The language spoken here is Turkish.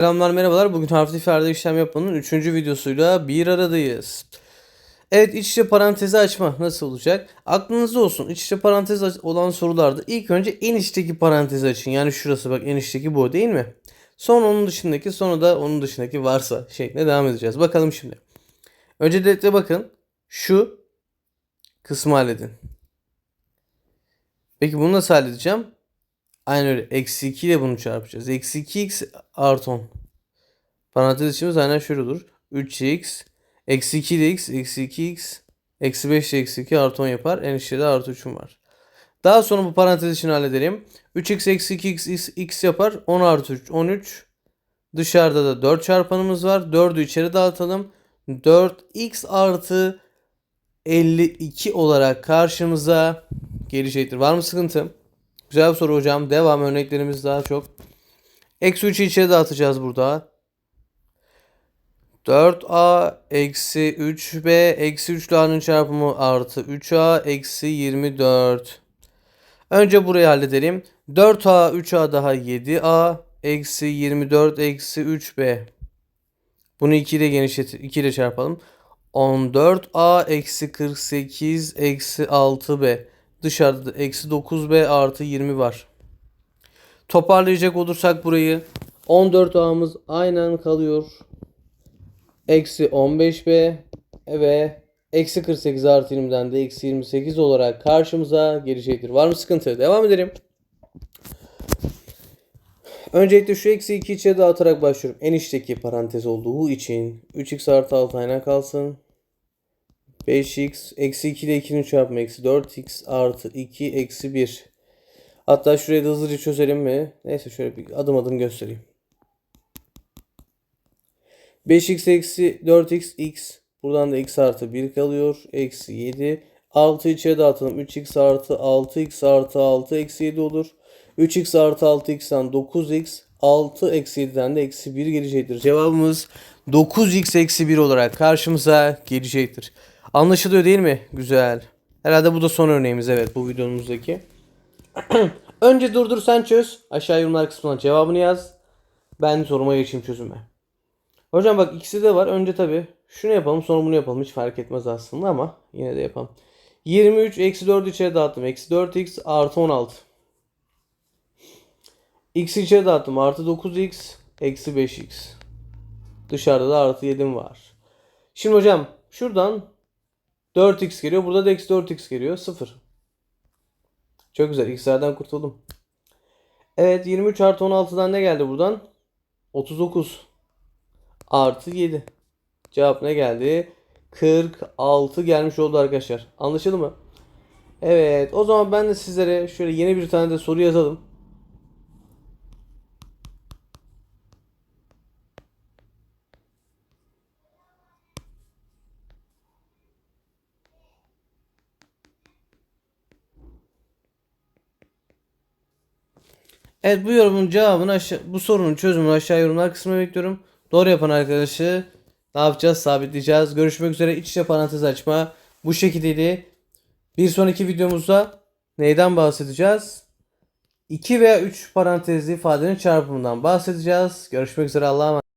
Selamlar merhabalar. Bugün harfli ifade işlem yapmanın 3. videosuyla bir aradayız. Evet iç içe parantezi açma nasıl olacak? Aklınızda olsun iç içe parantez olan sorularda ilk önce en içteki parantezi açın. Yani şurası bak en içteki bu değil mi? Sonra onun dışındaki sonra da onun dışındaki varsa şeklinde devam edeceğiz. Bakalım şimdi. Öncelikle bakın şu kısmı halledin. Peki bunu nasıl halledeceğim? Aynen öyle. Eksi 2 ile bunu çarpacağız. Eksi 2x artı 10. Parantez içimiz aynen şöyle olur. 3x eksi 2 de x eksi 2x eksi 5 de eksi 2 artı 10 yapar. En içte de artı 3'üm var. Daha sonra bu parantez içini halledelim. 3x eksi 2x x, x yapar. 10 artı 3 13. Dışarıda da 4 çarpanımız var. 4'ü içeri dağıtalım. 4x artı 52 olarak karşımıza gelecektir. Var mı sıkıntı? Güzel bir soru hocam. Devam örneklerimiz daha çok. Eksi 3'ü içeri dağıtacağız burada. 4a eksi 3b eksi 3 ile a'nın çarpımı artı 3a eksi 24. Önce burayı halledelim. 4a 3a daha 7a eksi 24 eksi 3b. Bunu 2 ile genişlet 2 ile çarpalım. 14a eksi 48 eksi 6b. Dışarıda da eksi 9b artı 20 var. Toparlayacak olursak burayı 14a'mız aynen kalıyor. Eksi 15b ve eksi 48 artı 20'den de eksi 28 olarak karşımıza gelecektir. Var mı sıkıntı? Devam edelim. Öncelikle şu eksi 2 içe dağıtarak başlıyorum. En içteki parantez olduğu için 3x artı 6 aynen kalsın. 5x eksi 2 ile 2'nin çarpımı eksi 4x artı 2 eksi 1. Hatta şurayı da hızlıca çözelim mi? Neyse şöyle bir adım adım göstereyim. 5x eksi 4x x. Buradan da x artı 1 kalıyor. Eksi 7. 6 içe dağıtalım. 3x artı 6x artı 6 eksi 7 olur. 3x artı 6x'ten 9x. 6 eksi 7'den de eksi 1 gelecektir. Cevabımız 9x eksi 1 olarak karşımıza gelecektir. Anlaşılıyor değil mi? Güzel. Herhalde bu da son örneğimiz evet bu videomuzdaki. Önce durdur sen çöz. Aşağı yorumlar kısmına cevabını yaz. Ben soruma geçeyim çözüme. Hocam bak ikisi de var. Önce tabi şunu yapalım sonra bunu yapalım. Hiç fark etmez aslında ama yine de yapalım. 23 eksi 4 içeri dağıttım. Eksi 4x artı 16. X içeri dağıttım. Artı 9x eksi 5x. Dışarıda da artı 7'm var. Şimdi hocam şuradan 4x geliyor. Burada da eksi 4x geliyor. 0. Çok güzel. X'lerden kurtuldum. Evet 23 artı 16'dan ne geldi buradan? 39 artı 7. Cevap ne geldi? 46 gelmiş oldu arkadaşlar. Anlaşıldı mı? Evet o zaman ben de sizlere şöyle yeni bir tane de soru yazalım. Evet bu yorumun cevabını aşağı, bu sorunun çözümünü aşağı yorumlar kısmına bekliyorum. Doğru yapan arkadaşı ne yapacağız? Sabitleyeceğiz. Görüşmek üzere. İç içe parantez açma. Bu şekildeydi. Bir sonraki videomuzda neyden bahsedeceğiz? 2 veya 3 parantezli ifadenin çarpımından bahsedeceğiz. Görüşmek üzere. Allah'a.